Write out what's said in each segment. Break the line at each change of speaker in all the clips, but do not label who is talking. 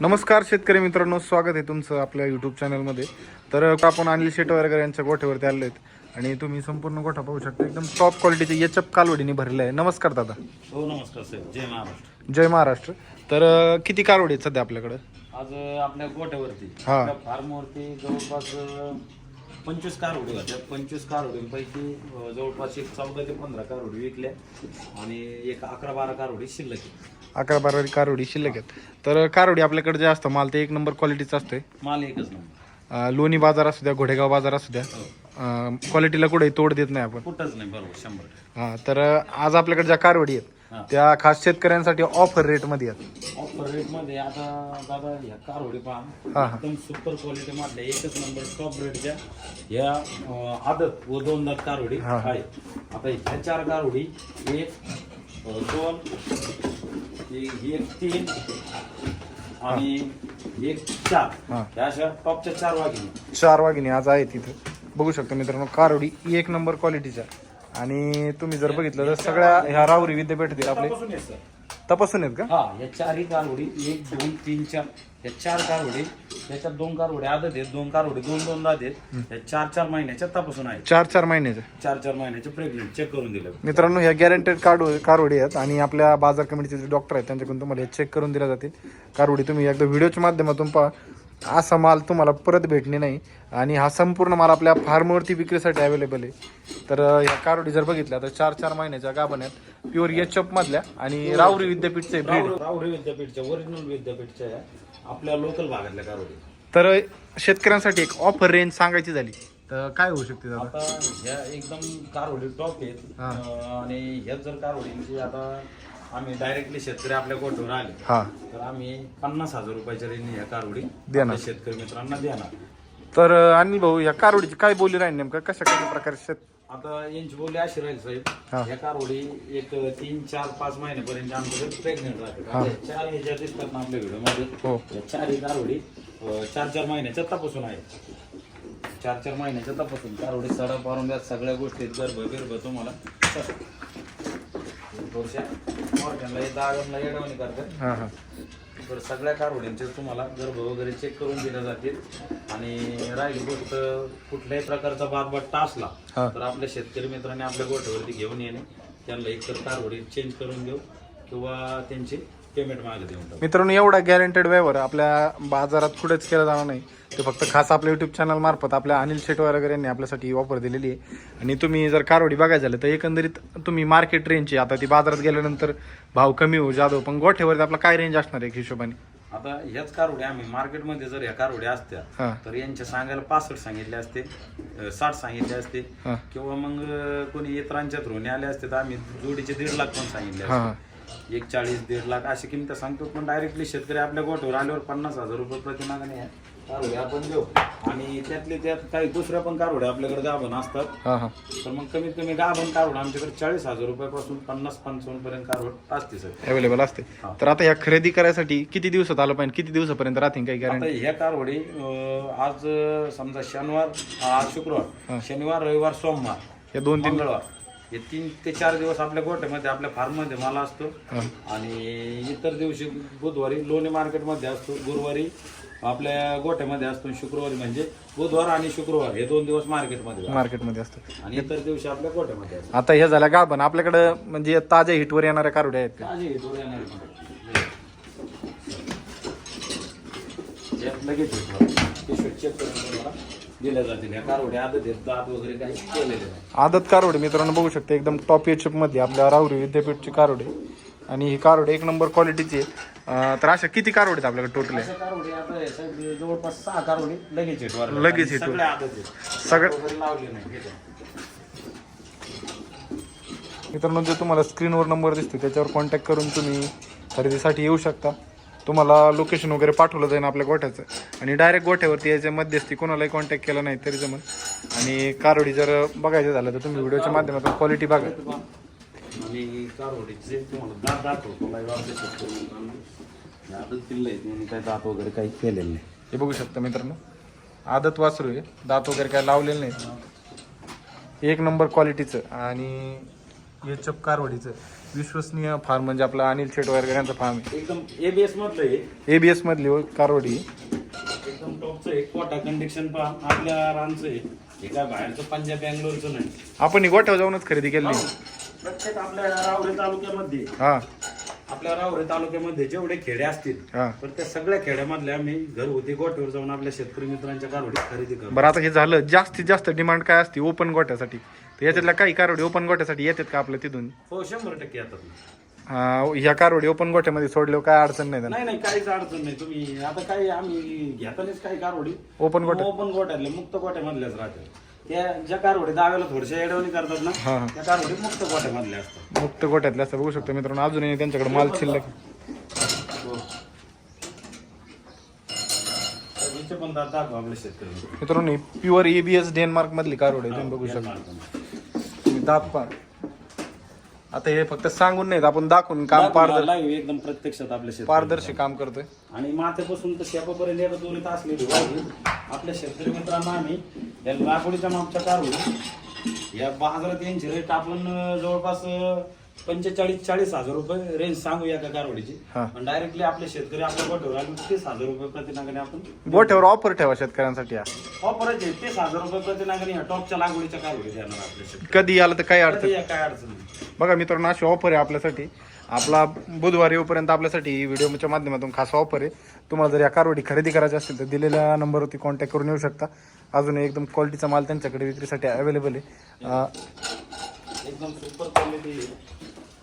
नमस्कार शेतकरी मित्रांनो स्वागत आहे तुमचं आपल्या यूट्यूब चॅनलमध्ये तर आपण अनिल शेट वगैरे यांच्या गोठ्यावरती आलो आहेत आणि तुम्ही संपूर्ण गोठा पाहू शकता. एकदम टॉप क्वालिटीचे याचप कालवडीने भरले आहे. नमस्कार दादा.
हो नमस्कार साहेब. जय महाराष्ट्र.
जय महाराष्ट्र. तर किती कालवडी आहेत सध्या आपल्याकडं?
आज आपल्या गोट्यावरती
हा.
आपल्या फार्मवरती जवळपास पंचवीस कारवडी होत्या. पंचवीस कारवडींपैकी अं, जवळपास एक चौदा ते पंधरा कारवडी विकल्या आणि एक अकरा बारा कारवडी शिल्लक आहे.
अकरा बारा कारवडी शिल्लक आहेत. तर कारवडी आपल्याकडे जे असतं माल ते एक नंबर क्वालिटीचं असतंय.
माल एकच नंबर
अं, लोणी बाजार असू द्या घोडेगाव बाजार असू द्या. क्वालिटीला कुठेही तोड देत नाही आपण.
कुठंच नाही बरोबर शंभर टक्के.
हां तर आज आपल्याकडे ज्या कारवडी
हा.
आहेत त्या खास शेतकऱ्यांसाठी ऑफर रेटमध्ये आहेत.
ऑफर रेटमध्ये आता दादा ह्या कारवडी
हा,
पहा.
हा.
एकदम सुपर क्वालिटी मधल्या एकच नंबर टॉप रेटच्या ह्या अं, आदत व दोन दात कारवडी
हा, हा.
आहे आता ह्या चार कारवडी एक दोन एक तीन आणि एक चार.
हा.
अशा टॉपच्या चार वाघिणी.
चार वाघिणी आज आहेत तिथं बघू शकता मित्रांनो कारवडी एक नंबर क्वालिटीच्या आणि तुम्ही जर बघितलं तर सगळ्या ह्या राहुरी विद्यापीठातील आपले
सर.
तपासून आहेत का?
हा या चारही कारवडी एक दोन तीन चार या चार कारवडी त्याच्यात दोन कारवडी आदत आहेत दोन कारवडी दोन दोन दात आहेत. या चार चार महिन्याच्या तपासून आहेत.
चार चार महिन्याचे
चार चार महिन्याचे प्रेग्नेंट चेक करून दिलं.
मित्रांनो ह्या गॅरंटेड कार्ड कारवडी आहेत आणि आपल्या बाजार कमिटीचे जे डॉक्टर आहेत त्यांच्याकडून तुम्हाला हे चेक करून दिल्या जातील. कारवडी तुम्ही एकदा व्हिडिओच्या माध्यमातून पहा. असा माल तुम्हाला परत भेटणे नाही. आणि हा संपूर्ण माल आपल्या फार्मवरती विक्रीसाठी अवेलेबल आहे. तर ह्या कारवडी जर बघितल्या तर चार चार महिन्याच्या गाभण आहेत. प्युअर एचअप मधल्या आणि राहुरी विद्यापीठचे ब्रीड
राहुरी विद्यापीठच्या ओरिजिनल विद्यापीठच्या आपल्या लोकल भागातल्या कारवडी
तर शेतकऱ्यांसाठी एक ऑफर रेंज सांगायची झाली. तर काय होऊ शकते दादा?
आता ह्या एकदम कारवडी टॉप आहेत.
हा.
अं, आणि ह्याच जर कारवडींची आता आम्ही डायरेक्टली शेतकरी आपल्या गोठ्यावर आले.
हा.
तर आम्ही पन्नास हजार रुपयाच्या रेंजने ह्या कारवडी
देणार.
आपल्या शेतकरी मित्रांना देणार.
तर आणि भाऊ या कारवडीची काय बोली राहील नेमकं? कशा कशा प्रकारे शेत
आता यांची बोली अशी राहील
हा.
साहेब या कारवडी एक तीन चार पाच महिन्यापर्यंत आमच्याकडे प्रेग्नेंट राहते.
हा.
चार ह्याच्या दिसतात ना आपल्या
हो.
मध्ये या चारही अं, चार चार महिन्याच्या तपासून आहेत. चार चार महिन्याच्या तपासून. कारवडी सडा पारून द्या सगळ्या गोष्टीत गर्भ बिर्भ तुम्हाला. थोडशा मोठ्यांना येडवणी करतात.
हा हा.
तर सगळ्या कारवड्यांचे तुम्हाला गर्भ वगैरे चेक करून दिल्या जातील. आणि राहिली गोष्ट कुठल्याही प्रकारचा बादबट्टा असला
हा.
तर आपल्या शेतकरी मित्रांनी आपल्या गोठ्यावरती घेऊन येणे त्यांना एकतर कारवडी चेंज करून देऊ किंवा त्यांचे पेमेंट मागे देऊन टाकू.
मित्रांनो एवढा गॅरंटेड व्यवहार आपल्या बाजारात कुठेच केला जाणार नाही. ते फक्त खास आपल्या युट्यूब चॅनल मार्फत आपल्या अनिल शेट वगैरे यांनी आपल्यासाठी ऑफर दिलेली आहे. आणि तुम्ही जर कारवडी बघायला झालं तर एकंदरीत तुम्ही मार्केट रेंजची आता ती बाजारात गेल्यानंतर भाव कमी होऊ जादो पण गोठ्यावरती आपला काय रेंज असणार आहे एक हिशोबाने?
आता ह्याच कारवड्या आम्ही मार्केटमध्ये जर ह्या कारवड्या असत्या
हा.
तर यांच्या सांगायला पासष्ट सांगितले असते साठ सांगितले असते
हा.
किंवा मग अं, कोणी इतरांच्या थ्रूने आले असते तर आम्ही जोडीचे दीड लाख पण सांगितले
हा,
असते एक चाळीस दीड लाख अशी किमत सांगतो पण डायरेक्टली शेतकरी आपल्या गोठ्यावर आल्यावर पन्नास हजार रुपये प्रतिमागाने आहे. कारवड्या आपण देऊ. आणि त्यातले त्यात काही दुसऱ्या पण कारवड्या आपल्याकडे गाभण असतात.
हा हा.
तर मग कमीत कमी गाभण कारवड आमच्याकडे चाळीस हजार रुपयापासून पन्नास पंचावन्न पर्यंत कारवड असते सर
अवेलेबल असते. तर आता ह्या खरेदी करायसाठी किती दिवसात आलं पाहिजे? किती दिवसापर्यंत राहतील काही
आता
गॅरंटी
ह्या कारवडी अं, आज अं, समजा शनिवार आज शुक्रवार. शनिवार रविवार सोमवार
या दोन तीन
मंगळवार. हे तीन ते चार दिवस आपल्या गोठ्यामध्ये आपल्या फार्ममध्ये माल असतो. आणि इतर दिवशी बुधवारी लोणी मार्केटमध्ये असतो. गुरुवारी आपल्या गोठ्यामध्ये असतो शुक्रवारी म्हणजे बुधवार आणि शुक्रवार हे दोन दिवस मार्केटमध्ये.
मार्केटमध्ये असतं
आणि इतर दिवशी आपल्या गोठ्यामध्ये
आता ह्या झाल्या गाभण आपल्याकडं म्हणजे ताज्या हिटवर येणाऱ्या कारवड्या आहेत का?
ताजी येणार आहे. लगेच येतो. पिशवीत चेक करून तुम्हाला दिल्या जातील या कारवड्या आदत आहेत, दात वगैरे काही केलेले नाही
आदत कारवडे मित्रांनो बघू शकता एकदम टॉप एच मध्ये आपल्या राहुरी विद्यापीठची कारवडे आणि ही कारवडे एक नंबर क्वालिटीची आहे. तर अशा किती कारवडे आहेत आपल्याकडे टोटल
अशा कारवडी आता हे सगळे जवळपास सहा कारवडी लगेच हिटवर
लगेच हिटवर.
सगळे आदत आहेत.
सगळं-
वगैरे लावले नाही हे बघ.
मित्रांनो जे तुम्हाला स्क्रीनवर नंबर दिसतो त्याच्यावर कॉन्टॅक्ट करून तुम्ही खरेदीसाठी येऊ शकता. तुम्हाला लोकेशन वगैरे पाठवलं जाईल आपल्या गोठ्याचं. आणि डायरेक्ट गोठ्यावरती यायच्या मध्यस्थी. कोणालाही कॉन्टॅक्ट केला नाही तरी जमल. आणि कारवडी जर बघायचं झालं तर तुम्ही व्हिडिओच्या माध्यमातून क्वालिटी बघा.
कारवडीचे तुम्हाला दात दाखवतो आपल्या. हे आदत पिल्लं आहेत म्हणून काही दात वगैरे काही केलेलं नाही.
हे बघू शकता मित्रांनो आदत वासरू आहे दात वगैरे काय लावलेले नाही एक नंबर क्वालिटीचं आणि हे चप कारवडीचं विश्वसनीय फार्म म्हणजे आपला अनिल शेट वगैरे यांचा फार्म
एकदम एबीएस मधलं आहे
आहे एबीएस मधली हो, कारवडी.
एकदम टॉपचं आहे कोटा कंडिक्शन पहा आपल्या रानचं आहे हे काय बाहेरचं पंजाब बँगलोरचं नाही.
आपण ही गोठ्यावर जाऊनच खरेदी केली.
प्रत्येक आपल्या रावरे तालुक्यामध्ये
हा.
आपल्या रावरे तालुक्यामध्ये जेवढे खेडे असतील
हा.
तर त्या सगळ्या खेड्यामधले आम्ही घरगुती गोठ्यावर जाऊन आपल्या शेतकरी मित्रांच्या कारवडी खरेदी करतो.
बरं आता हे झालं. जास्तीत जास्त डिमांड काय असते? ओपन गोठ्यासाठी. तर याच्यातल्या काही कारवडी ओपन गोठ्यासाठी येतात का आपल्या तिथून?
हो शंभर टक्के येतात ना.
हा, ह्या कारवडी ओपन गोठ्यामध्ये सोडल्यावर काय अडचण नाही त्यांना?
नाही नाही काहीच अडचण नाही. तुम्ही आता काही आम्ही घेतानाच काही कारवडी.
ओपन गोठ्या
ओपन गोट्यातले मुक्त गोट्यामधल्याच राहतात त्या ज्या कारवडी दाव्याला थोडशा एडवणी करतात ना
हा. हा
त्या कारवडी मुक्त गोट्यामधल्या असतात.
मुक्त गोठ्यातले असं बघू शकतो मित्रांनो अजूनही त्यांच्याकडे माल शिल्लक
हो. तर हिचे पण दात दाखवा
मित्रांनो प्युअर एबीएस डेन्मार्क मधली कारवडी आहे, तुम्ही बघू शकता. तुम्ही दात आता हे फक्त सांगून नाहीत आपण दाखवून काम पारदर्शी
लाईव्ह एकदम प्रत्यक्षात आपल्या शेतकरी
पारदर्शी काम करतोय.
आणि माथ्यापासून तर शेपापर्यंत एकच दोरीत असलेली आपल्या शेतकरी मित्रांना आम्ही या लागवडीच्या मागच्या काढून या बाजारात यांची रेट आपण जवळपास पंचेचाळीस चाळीस हजार रुपये रेंज सांगू या कारवडीची. पण डायरेक्टली आपले शेतकरी आपल्या गोठ्यावर आले तीस हजार रुपये प्रतिनागाने आपण
गोठ्यावर ऑफर ठेवा शेतकऱ्यांसाठी.
ऑफरच आहे तीस हजार रुपये प्रतिनागाने ह्या टॉपच्या लागवडीच्या कारवडी देणार आपल्या शेतकरी.
कधी आलं तर काही अडचण
काय अडचण नाही.
बघा मित्रांनो अशी ऑफर आहे आपल्यासाठी. आपला बुधवार येऊपर्यंत आपल्यासाठी व्हिडिओच्या माध्यमातून खास ऑफर आहे. तुम्हाला जर या कारवडी खरेदी करायची असेल तर दिलेल्या नंबरवरती कॉन्टॅक्ट करून येऊ शकता. अजून एकदम क्वालिटीचा माल त्यांच्याकडे विक्रीसाठी अवेलेबल आहे.
एकदम सुपर क्वालिटी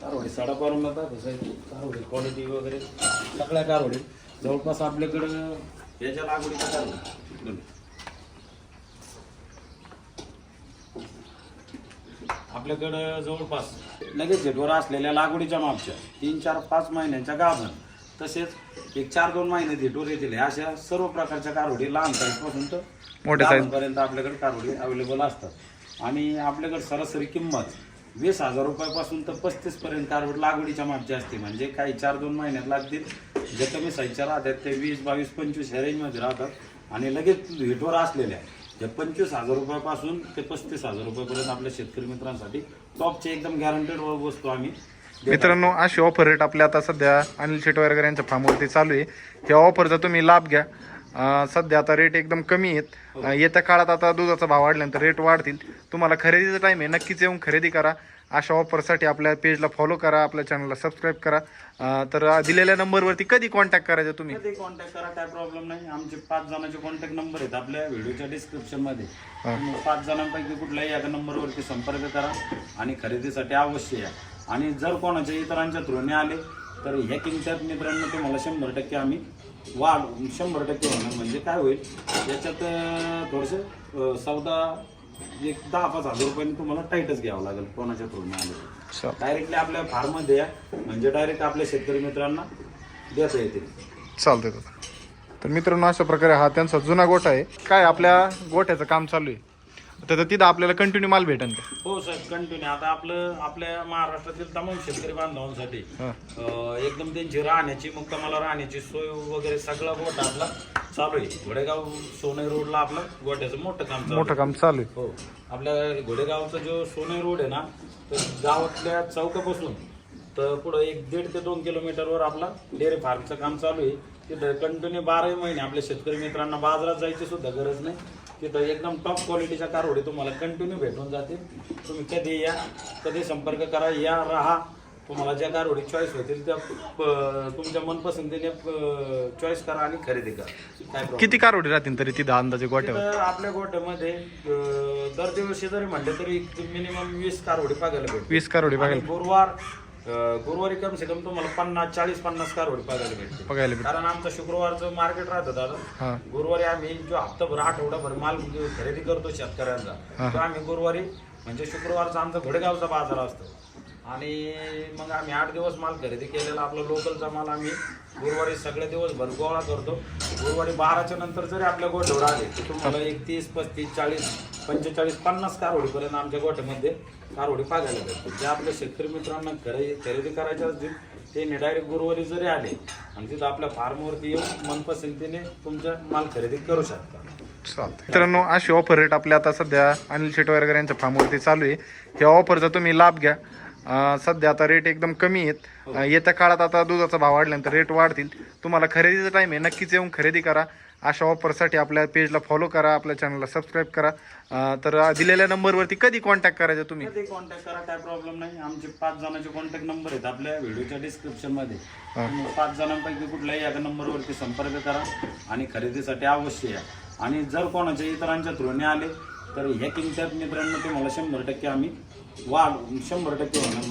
कारवडी साडा कारवडी क्वालिटी वगैरे सगळ्या कारवडी. जवळपास आपल्याकडं याच्या लागवडीचा कारवडी. आपल्याकडं जवळपास लगेच झेटवर असलेल्या लागवडीच्या मागच्या तीन चार पाच महिन्यांच्या गाभण. तसेच एक चार दोन महिने झेटवर येतील. अशा सर्व प्रकारच्या कारवडी लहान साईजपासून तर
मोठ्या size.
पर्यंत आपल्याकडे कारवडी अवेलेबल असतात. आणि आपल्याकडे सरासरी किंमत वीस हजार रुपयापासून तर पस्तीस पर्यंत कारवड लागवडीच्या मापची असते. म्हणजे काही चार दोन महिन्यात लागतील. जे कमी साईजच्या राहतात ते वीस बावीस पंचवीस ह्या रेंजमध्ये राहतात. आणि लगेच हिटवर असलेल्या जे पंचवीस हजार रुपयापासून ते पस्तीस हजार रुपयापर्यंत आपल्या शेतकरी मित्रांसाठी टॉपचे एकदम गॅरंटेड वस्तू आम्ही
मित्रांनो अशी ऑफर रेट आपल्या आता सध्या अनिल शेट वगैरे यांच्या फार्मवरती चालू आहे. ह्या ऑफरचा तुम्ही लाभ घ्या. अं, सध्या आता रेट एकदम कमी आहेत. अं, येत्या काळात आता दुधाचा भाव वाढल्यानंतर रेट वाढतील. तुम्हाला खरेदीचा टाईम आहे. नक्कीच येऊन खरेदी करा. अशा ऑफरसाठी आपल्या पेजला फॉलो करा आपल्या चॅनलला सबस्क्राईब करा. अं, तर दिलेल्या नंबरवरती कधी कॉन्टॅक्ट करायचा तुम्ही?
कधी कॉन्टॅक्ट करा काय प्रॉब्लेम नाही. आमचे पाच जणांचे कॉन्टॅक्ट नंबर आहेत आपल्या व्हिडिओच्या डिस्क्रिप्शनमध्ये. तुम्ही पाच जणांपैकी कुठल्याही एका नंबरवरती संपर्क करा आणि खरेदीसाठी अवश्य या. आणि जर कोणाच्या इतरांच्या थ्रूने आले तर ह्या किमत्यात मित्रांनो तुम्हाला शंभर टक्के आम्ही वाढ शंभर टक्के होणार. म्हणजे काय होईल? याच्यात थोडंसं सौदा एक दहा पाच हजार रुपयांनी तुम्हाला टाईटच घ्यावं लागेल कोणाच्या आले.
चल.
डायरेक्टली आपल्या फार्ममध्ये या. म्हणजे डायरेक्ट आपल्या शेतकरी मित्रांना देता येतील.
चालतंय दादा. तर मित्रांनो अशा प्रकारे हा त्यांचा जुना गोठा आहे. काय आपल्या गोठ्याचं काम चालू आहे? तर तिथं आपल्याला कंटिन्यू माल भेटेल का?
हो सर कंटिन्यू आता आपलं आपल्या महाराष्ट्रातील तमाम शेतकरी बांधवांसाठी. अं, एकदम त्यांची राहण्याची मुक्कामाला राहण्याची सोय वगैरे सगळा गोठा आपला चालू आहे. घोडेगाव सोने रोडला आपलं गोठ्याचं मोठं काम चालू
मोठं
आहे.
काम चालू आहे.
हो. आपल्या घोडेगावचा जो सोने रोड आहे ना तर गावातल्या चौकापासून तर पुढं एक दीड ते दोन किलोमीटरवर आपला डेअरी फार्मचं काम चालू आहे. तिथं कंटिन्यू बाराही महिने आपल्या शेतकरी मित्रांना बाजारात जायची सुद्धा गरज नाही. तिथं एकदम टॉप क्वालिटीच्या कारवडी तुम्हाला कंटिन्यू भेटून जातील. तुम्ही कधी या कधी संपर्क करा या राहा. तुम्हाला ज्या कारवडी चॉईस होतील त्या प- तुमच्या मनपसंतीने चॉईस करा आणि खरेदी करा. काय problem
किती कारवडी राहतील तरी तिथं अंदाजे गोठ्यावर
तिथं आपल्या गोठ्यामध्ये अं, दर दिवशी जरी म्हणलं तरी मिनिमम वीस कारवडी बघायला भेटते
वीस कारवडी
आणि
बघायला
गुरुवार अं, गुरुवारी कम से कम तुम्हाला पन्नास चाळीस पन्नास कारवडी बघायला भेटते
बघायला भेट
कारण आमचं शुक्रवारचं मार्केट राहतं दादा.
हा.
गुरुवारी आम्ही जो हप्ताभर आठवडाभर माल खरेदी करतो शेतकऱ्यांचा. तो आम्ही गुरुवारी म्हणजे शुक्रवारचा आमचा घोडेगावचा बाजार असतो. आणि मग आम्ही आठ दिवस माल खरेदी केलेला आपला लोकलचा माल आम्ही गुरुवारी सगळे दिवस भरगोळा करतो. गुरुवारी बाराच्या नंतर जरी आपल्या गोठ्यावर आले तर तुम्हाला एकतीस पस्तीस चाळीस पंचेचाळीस पन्नास कारवडीपर्यंत आमच्या गोठ्यामध्ये कारवडी पाहायला भेटतो जे आपल्या शेतकरी मित्रांना खरे खरेदी करायचे असतील ते डायरेक्ट गुरुवारी जरी आले आणि तिथं आपल्या फार्मवरती येऊन मनपसंतीने तुमचा माल खरेदी करू शकता.
मित्रांनो अशी ऑफर रेट आपल्या आता सध्या अनिल शेटवारकर यांच्या फार्मवरती चालू आहे. या ऑफरचा तुम्ही लाभ घ्या. सध्या आता रेट एकदम कमी आहेत. अं, येत्या काळात आता दुधाचा भाव वाढल्यानंतर रेट वाढतील. तुम्हाला खरेदीचा टाईम आहे नक्कीच येऊन खरेदी करा. अशा ऑफरसाठी आपल्या पेजला फॉलो करा आपल्या चॅनलला सबस्क्राईब करा. तर दिलेल्या नंबरवरती कधी कॉन्टॅक्ट करायचा तुम्ही?
कधी कॉन्टॅक्ट करा काय प्रॉब्लेम नाही. आमचे पाच जणांचे कॉन्टॅक्ट नंबर आहेत आपल्या व्हिडिओच्या डिस्क्रिप्शनमध्ये. तुम्ही पाच जणांपैकी कुठल्याही एका नंबरवरती संपर्क करा आणि खरेदीसाठी अवश्य या. आणि जर कोणाच्या इतरांच्या थ्रूने आले तर हॅकिंग टॅप मित्रांनो तुम्हाला शंभर टक्के आम्ही वाढ शंभर टक्के होणार.